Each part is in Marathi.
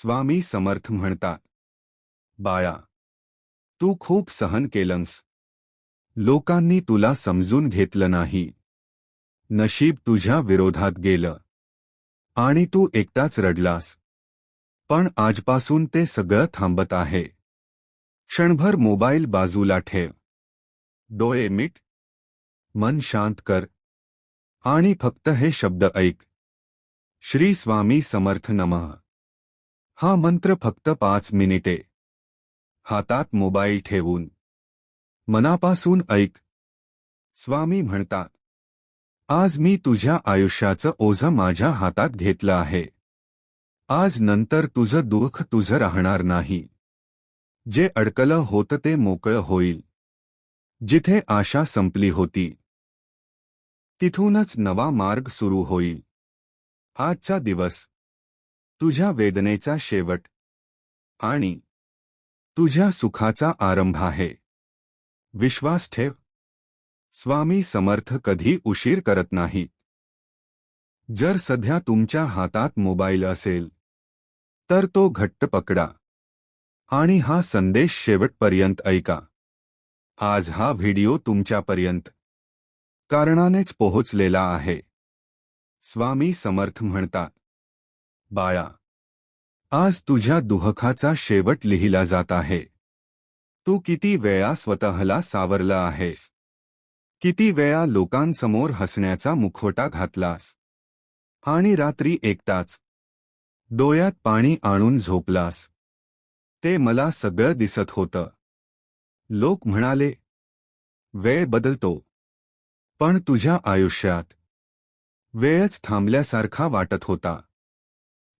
स्वामी समर्थ म्हणतात बाया, तू खूप सहन केलंस. लोकांनी तुला समजून घेतलं नाही. नशीब तुझ्या विरोधात गेलं. आणि तू एकटाच रडलास. पण आजपासून ते सगळं थांबत आहे. क्षणभर मोबाईल बाजूला ठेव. डोळे मीट. मन शांत कर. आणि फक्त हे शब्द ऐक. श्री स्वामी समर्थ नमः. हा मंत्र फक्त पाच मिनिटे. हातात मोबाईल ठेवून. मनापासून ऐक. स्वामी म्हणतात आज मी तुझ्या आयुष्याचं ओझं माझ्या हातात घेतलं आहे. आज नंतर तुझं दुःख तुझं राहणार नाही. जे अडकलं होतं ते मोकळं होईल. जिथे आशा संपली होती तिथूनच नवा मार्ग सुरू होईल. आजचा दिवस तुझ्या वेदनेचा शेवट. आणि तुझ्या सुखाचा आरंभ आहे. विश्वास ठेव. स्वामी समर्थ कधी उशीर करत नाहीत जर सध्या तुमच्या हातात मोबाईल असेल तर तो घट्ट पकडा. आणि हा संदेश शेवटपर्यंत ऐका. आज हा व्हिडिओ तुमच्यापर्यंत कारणानेच पोहोचलेला आहे. स्वामी समर्थ म्हणतात बाळा आज तुझ्या दुहखाचा शेवट लिहिला जात आहे. तू किती वेळा स्वतःला सावरला आहेस? किती वेळा लोकांसमोर हसण्याचा मुखवटा घातलास? आणि रात्री एकटाच. डोळ्यात पाणी आणून झोपलास. ते मला सगळं दिसत होतं. लोक म्हणाले वेळ बदलतो. पण तुझ्या आयुष्यात वेळच थांबल्यासारखा वाटत होता.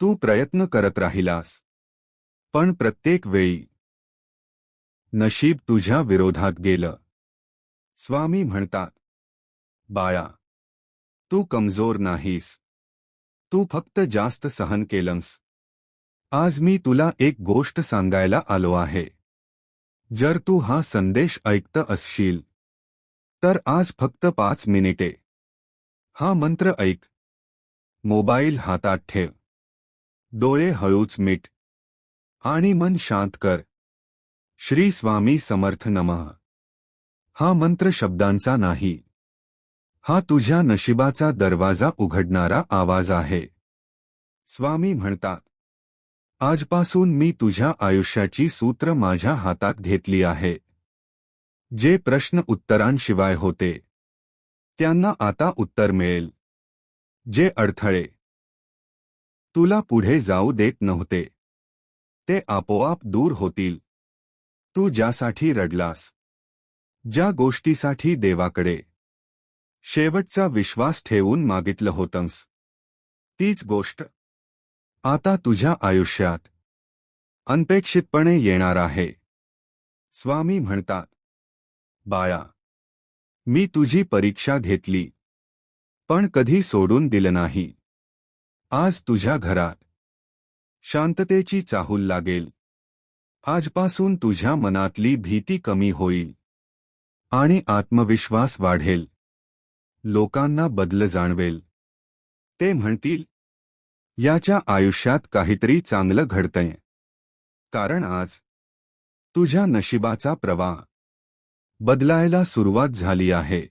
तू प्रयत्न करत राहिलास. पण प्रत्येक वेळी नशीब तुझ्या विरोधात गेलं. स्वामी म्हणतात, बाळा, तू कमज़ोर नाहीस. तू फक्त जास्त सहन केलंस. आज मी तुला एक गोष्ट सांगायला आलो आहे. जर तू हा संदेश ऐकत असशील, तर आज फक्त पाच मिनिटे. हा मंत्र ऐक. मोबाईल हातात ठेव. डोळे हळूच मीठ. आणि मन शांत कर. श्री स्वामी समर्थ नमः. हा मंत्र शब्दांचा नाही. हा तुझ्या नशिबाचा दरवाजा उघडणारा आवाज आहे. स्वामी म्हणतात आजपासून मी तुझ्या आयुष्याची सूत्र माझ्या हातात घेतली आहे. जे प्रश्न उत्तरांशिवाय होते त्यांना आता उत्तर मिळेल. जे अडथळे तुला पुढे जाऊ देत नव्हते. ते आपोआप दूर होतील. तू ज्यासाठी रडलास. ज्या गोष्टीसाठी देवाकडे. शेवटचा विश्वास ठेवून मागितलं होतंस. तीच गोष्ट. आता तुझ्या आयुष्यात. अनपेक्षितपणे येणार आहे. स्वामी म्हणतात. बाया मी तुझी परीक्षा घेतली. पण कधी सोडून दिलं नाही. आज तुझ्या घरात. शांततेची चाहूल लागेल. आजपासून तुझ्या मनातली भीती कमी होईल. आणि आत्मविश्वास वाढेल. लोकांना बदल जाणवेल. ते म्हणतील याच्या आयुष्यात काहीतरी चांगलं घडतंय. कारण आज तुझ्या नशिबाचा प्रवाह बदलायला सुरुवात झाली आहे.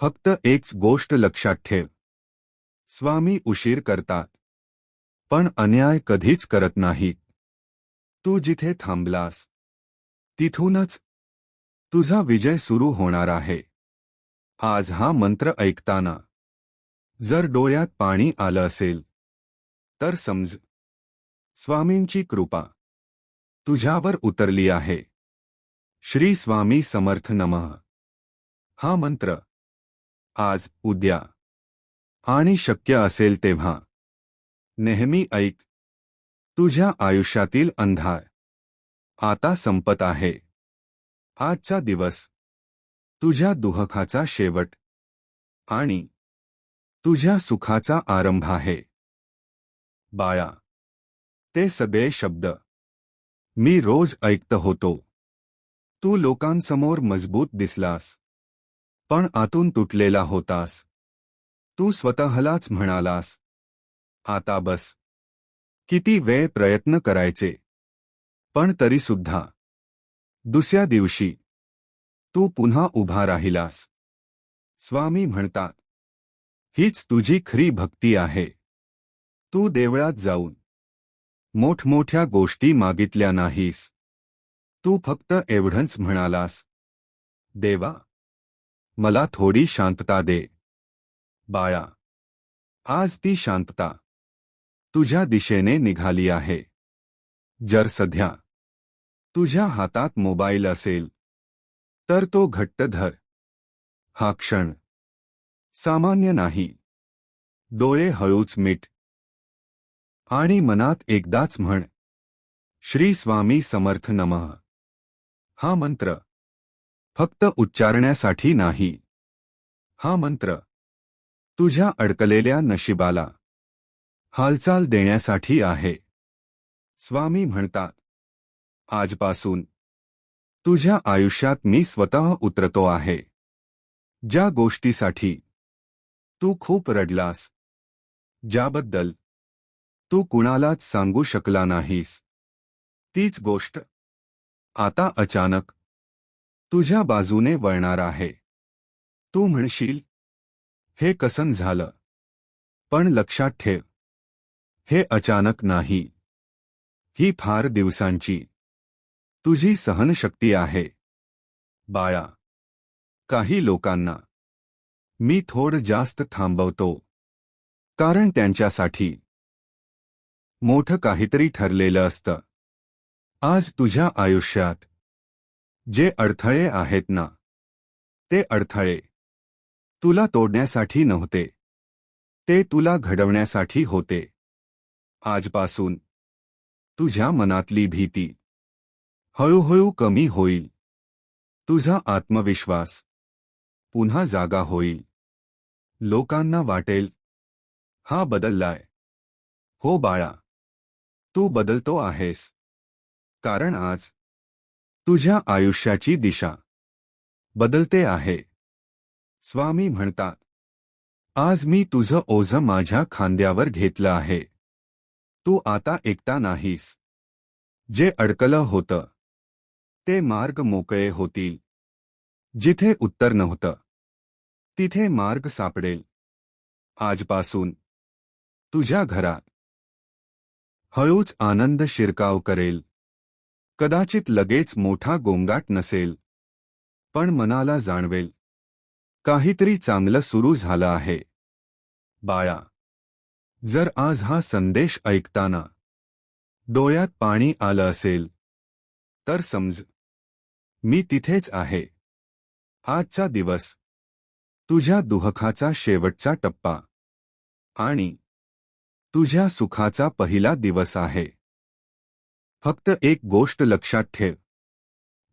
फक्त एकच गोष्ट लक्षात ठेव. स्वामी उशीर करतात. पण अन्याय कधीच करत नाहीत. तू जिथे थांबलास तिथूनच तुझा विजय सुरू होणार आहे. आज हा मंत्र ऐकताना जर डोळ्यात पाणी आलं असेल तर समज स्वामींची कृपा तुझ्यावर उतरली आहे. श्री स्वामी समर्थ नमः. हा मंत्र आज उद्या आणि शक्य असेल तेव्हा. नेहमी ऐक. तुझ्या आयुष्यातील अंधार. आता संपत आहे. आजचा दिवस. तुझ्या दुहखाचा शेवट. आणि तुझ्या सुखाचा आरंभ आहे. बाळा. ते सगळे शब्द. मी रोज ऐकत होतो. तू लोकांसमोर मजबूत दिसलास. पण आतून तुटलेला होतास. तू स्वतःलाच म्हणालास. आता बस. किती वेळ प्रयत्न करायचे. पण तरीसुद्धा. दुसऱ्या दिवशी. तू पुन्हा उभा राहिलास. स्वामी म्हणतात. हीच तुझी खरी भक्ती आहे. तू देवळात जाऊन. मोठमोठ्या गोष्टी मागितल्या नाहीस. तू फक्त एवढंच म्हणालास. देवा. मला थोडी शांतता दे. बाळा आज ती शांतता। तुझ्या दिशेने निघाली आहे। जर सध्या तुझ्या हातात मोबाईल असेल, तर तो घट्ट धर. हा क्षण सामान्य नाही. डोळे हळूच मीठ. आणि मनात एकदाच म्हण, श्री स्वामी समर्थ नमः. हा मंत्र फक्त उच्चारण्यासाठी नाही. हा मंत्र तुझ्या अडकलेल्या नशिबाला हालचाल देण्यासाठी आहे. स्वामी म्हणतात आजपासून तुझ्या आयुष्यात मी स्वतः उतरतो आहे. ज्या गोष्टीसाठी तू खूप रडलास ज्याबद्दल तू कुणालाच सांगू शकला नाहीस तीच गोष्ट आता अचानक तुझ्या बाजूने वळणार आहे. तू म्हणशील हे कसन झालं? पण लक्षात ठेव. हे अचानक नाही. ही फार दिवसांची. तुझी सहनशक्ती आहे. बाळा काही लोकांना मी थोड जास्त थांबवतो. कारण त्यांच्यासाठी मोठं काहीतरी ठरलेलं असतं. आज तुझ्या आयुष्यात जे अडथळे आहेत ना ते अडथळे. तुला तोडण्यासाठी नव्हते. ते तुला घडवण्यासाठी होते. आजपासून तुझ्या मनातली भीती हळूहळू कमी होईल. तुझा आत्मविश्वास पुन्हा जागा होईल. लोकांना वाटेल, हा बदललाय. हो बाळा, तू बदलतो आहेस. कारण आज तुझ्या आयुष्याची दिशा बदलते आहे. स्वामी म्हणतात आज मी तुझं ओझं माझ्या खांद्यावर घेतलं आहे. तू आता एकटा नाहीस. जे अडकलं होतं ते मार्ग मोकळे होतील. जिथे उत्तर नव्हतं तिथे मार्ग सापडेल. आजपासून तुझ्या घरात हळूच आनंद शिरकाव करेल. कदाचित लगेच मोठा गोंगाट नसेल पण मनाला जाणवेल. काहीतरी चांगलं सुरू झालं आहे. बाळा जर आज हा संदेश ऐकताना डोळ्यात पाणी आलं असेल तर समज मी तिथेच आहे. आजचा दिवस तुझ्या दुहखाचा शेवटचा टप्पा आणि तुझ्या सुखाचा पहिला दिवस आहे. फक्त एक गोष्ट लक्षात ठेव.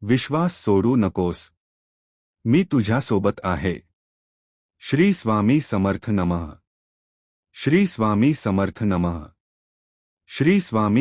विश्वास सोडू नकोस. मी तुझ्यासोबत आहे. श्री स्वामी समर्थ नमः. श्री स्वामी समर्थ नमः. श्री स्वामी